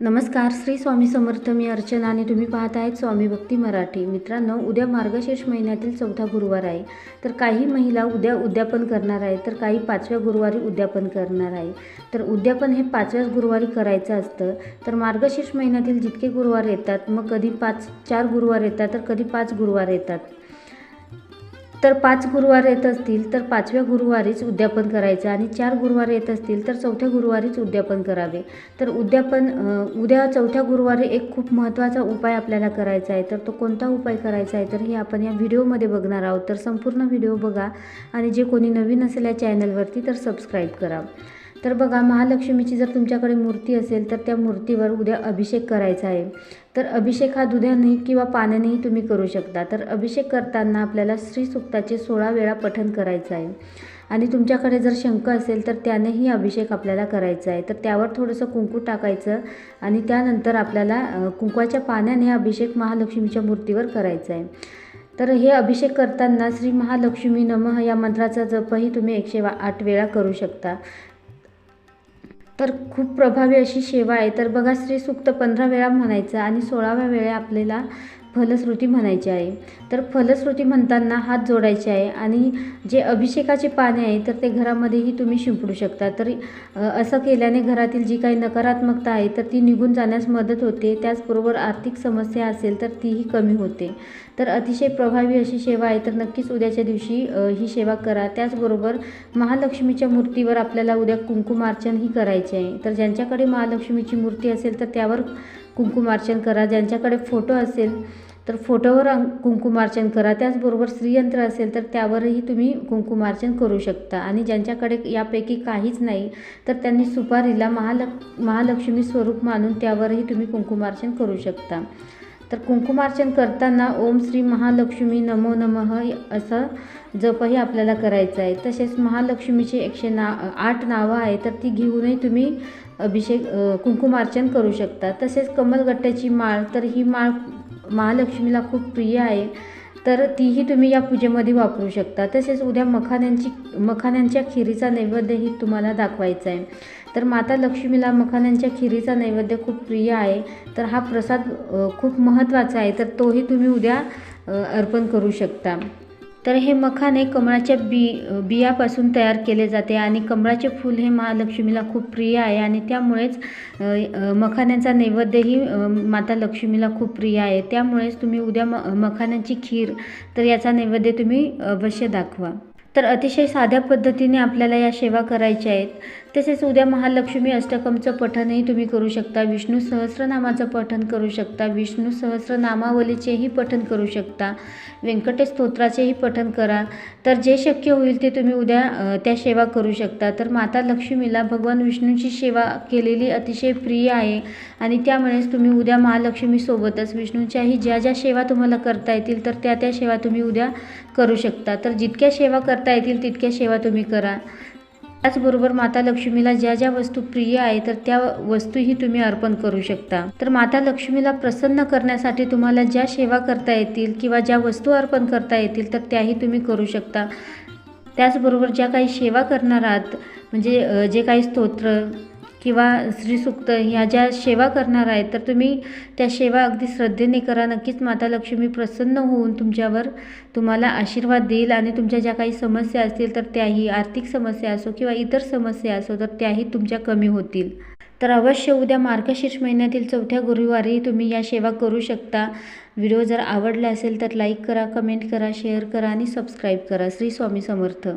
नमस्कार श्री स्वामी समर्थ मी अर्चना आणि तुम्ही पाहत आहेत स्वामी भक्ती मराठी. मित्रांनो उद्या मार्गशीर्ष महिन्यातील चौथा गुरुवार आहे. तर काही महिला उद्या उद्यापन करणार आहे तर काही पाचव्या गुरुवारी उद्यापन करणार आहे तर उद्यापन हे पाचव्याच गुरुवारी करायचं असतं. तर मार्गशीर्ष महिन्यातील जितके गुरुवार येतात मग कधी पाच चार गुरुवार येतात तर कधी पाच गुरुवार येतात. तर पाच गुरुवार येत असतील तर पाचव्या गुरुवारीच उद्यापन करायचं आणि चार गुरुवार येत असतील तर चौथ्या गुरुवारीच उद्यापन करावे. तर उद्यापन उद्या चौथ्या गुरुवारी एक खूप महत्त्वाचा उपाय आपल्याला करायचा आहे. तर तो कोणता उपाय करायचा आहे? तर हे आपण या व्हिडिओमध्ये बघणार आहोत. तर संपूर्ण व्हिडिओ बघा आणि जे कोणी नवीन असेल या चॅनलवरती तर सबस्क्राईब करा. तर बघा महालक्ष्मीची जर तुमच्याकडे मूर्ती असेल तर त्या मूर्तीवर उद्या अभिषेक करायचा आहे. तर अभिषेक हा दुध्याने किंवा पाण्यानेही तुम्ही करू शकता. तर अभिषेक करताना आपल्याला श्री सुक्ताचे सोळा वेळा पठण करायचं आहे. आणि तुमच्याकडे जर शंख असेल तर त्यानेही अभिषेक आपल्याला करायचा आहे. तर त्यावर थोडंसं कुंकू टाकायचं आणि त्यानंतर आपल्याला कुंकवाच्या पाण्याने अभिषेक महालक्ष्मीच्या मूर्तीवर करायचा आहे. तर हे अभिषेक करताना श्री महालक्ष्मी नमः या मंत्राचा जपही तुम्ही एकशे आठ वेळा करू शकता. तर खूप प्रभावी अशी सेवा आहे. तर बघा श्री पंधरा वेळा म्हणायचं आणि सोळाव्या वेळा आपल्याला फलश्रुती म्हणायची आहे. तर फलश्रुती म्हणताना हात जोडायचे आहे आणि जे अभिषेकाचे पाने आहे तर ते घरामध्येही तुम्ही शिंपडू शकता. तर असं केल्याने घरातील जी काही नकारात्मकता आहे तर ती निघून जाण्यास मदत होते. त्याचबरोबर आर्थिक समस्या असेल तर तीही कमी होते. तर अतिशय प्रभावी अशी सेवा आहे तर नक्कीच उद्याच्या दिवशी ही सेवा करा. त्याचबरोबर महालक्ष्मीच्या मूर्तीवर आपल्याला उद्या कुंकुमार्चनही करायचे आहे. तर ज्यांच्याकडे महालक्ष्मीची मूर्ती असेल तर त्यावर कुंकुमार्चन करा. ज्यांच्याकडे फोटो असेल तर फोटोवर कुंकुमार्चन करा. त्याचबरोबर श्रीयंत्र असेल तर त्यावरही तुम्ही कुंकुमार्चन करू शकता. आणि ज्यांच्याकडे यापैकी काहीच नाही तर त्यांनी सुपारीला महालक् महालक्ष्मी स्वरूप मानून त्यावरही तुम्ही कुंकुमार्चन करू शकता. तर कुंकुमार्चन करताना ओम श्री महालक्ष्मी नमो नमः असं जपही आपल्याला करायचं आहे. तसेच महालक्ष्मीचे एकशे ना आठ नावं आहे तर ती घेऊनही तुम्ही अभिषेक कुंकुमार्चन करू शकता तसेच कमलगट्ट्याची माळ तर ही माळ महालक्ष्मीला खूप प्रिय आहे. तर तीही तुम्ही या पूजेमध्ये वापरू शकता. तसेच उद्या मखाण्यांची मखाण्यांच्या खिरीचा नैवेद्यही तुम्हाला दाखवायचा आहे. तर माता लक्ष्मीला मखाण्यांच्या खिरीचा नैवेद्य खूप प्रिय आहे. तर हा प्रसाद खूप महत्त्वाचा आहे. तर तोही तुम्ही उद्या अर्पण करू शकता. तर हे मखाने कमळाच्या बी बियापासून तयार केले जाते आणि कमळाचे फूल हे महालक्ष्मीला खूप प्रिय आहे आणि त्यामुळेच मखाण्याचा नैवेद्यही माता लक्ष्मीला खूप प्रिय आहे. त्यामुळेच तुम्ही उद्या म मखाण्याची खीर तर याचा नैवेद्य तुम्ही अवश्य दाखवा. तर अतिशय साध्या पद्धतीने आपल्याला या सेवा करायच्या आहेत. तसेच उद्या महालक्ष्मी अष्टकमचं पठणही तुम्ही करू शकता. विष्णू सहस्रनामाचं पठण करू शकता. विष्णू सहस्रनामावलीचेही पठण करू शकता. व्यंकटेश स्तोत्राचेही पठण करा. तर जे शक्य होईल ते तुम्ही उद्या त्या सेवा करू शकता. तर माता लक्ष्मीला भगवान विष्णूची सेवा केलेली अतिशय प्रिय आहे आणि त्यामुळेच तुम्ही उद्या महालक्ष्मीसोबतच विष्णूच्याही ज्या ज्या सेवा तुम्हाला करता येतील तर त्या त्या सेवा तुम्ही उद्या करू शकता. तर जितक्या सेवा करता येतील तितक्या सेवा तुम्ही करा. त्याचबरोबर माता लक्ष्मीला ज्या ज्या वस्तू प्रिय आहे तर त्या वस्तूही तुम्ही अर्पण करू शकता. तर माता लक्ष्मीला प्रसन्न करण्यासाठी तुम्हाला ज्या सेवा करता येतील किंवा ज्या वस्तू अर्पण करता येतील तर त्याही तुम्ही करू शकता. त्याचबरोबर ज्या काही सेवा करणार आहात म्हणजे जे काही स्तोत्र किंवा श्रीसुक्त ह्या ज्या सेवा करणार आहेत तर तुम्ही त्या सेवा अगदी श्रद्धेने करा. नक्कीच माता लक्ष्मी प्रसन्न होऊन तुमच्यावर तुम्हाला आशीर्वाद देईल आणि तुमच्या ज्या काही समस्या असतील तर त्याही आर्थिक समस्या असो किंवा इतर समस्या असो तर त्याही तुमच्या कमी होतील. तर अवश्य उद्या मार्गशीर्ष महिन्यातील चौथ्या गुरुवारी तुम्ही या सेवा करू शकता. व्हिडिओ जर आवडला असेल तर लाईक करा कमेंट करा शेअर करा आणि सबस्क्राईब करा. श्री स्वामी समर्थ.